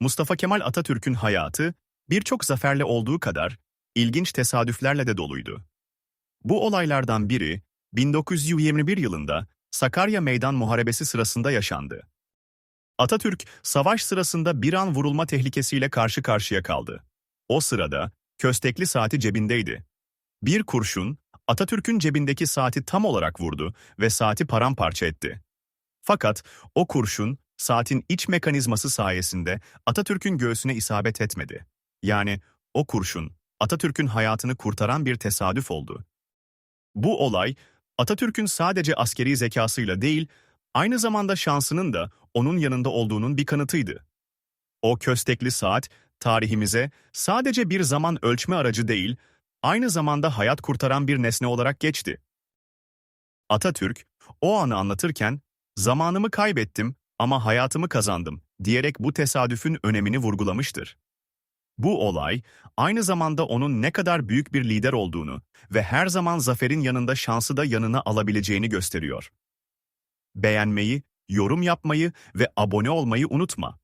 Mustafa Kemal Atatürk'ün hayatı birçok zaferle olduğu kadar ilginç tesadüflerle de doluydu. Bu olaylardan biri 1921 yılında Sakarya Meydan Muharebesi sırasında yaşandı. Atatürk savaş sırasında bir an vurulma tehlikesiyle karşı karşıya kaldı. O sırada köstekli saati cebindeydi. Bir kurşun Atatürk'ün cebindeki saati tam olarak vurdu ve saati paramparça etti. Fakat o kurşun saatin iç mekanizması sayesinde Atatürk'ün göğsüne isabet etmedi. Yani o kurşun Atatürk'ün hayatını kurtaran bir tesadüf oldu. Bu olay Atatürk'ün sadece askeri zekasıyla değil, aynı zamanda şansının da onun yanında olduğunun bir kanıtıydı. O köstekli saat tarihimize sadece bir zaman ölçme aracı değil, aynı zamanda hayat kurtaran bir nesne olarak geçti. Atatürk o anı anlatırken zamanımı kaybettim ama hayatımı kazandım diyerek bu tesadüfün önemini vurgulamıştır. Bu olay aynı zamanda onun ne kadar büyük bir lider olduğunu ve her zaman zaferin yanında şansı da yanına alabileceğini gösteriyor. Beğenmeyi, yorum yapmayı ve abone olmayı unutma.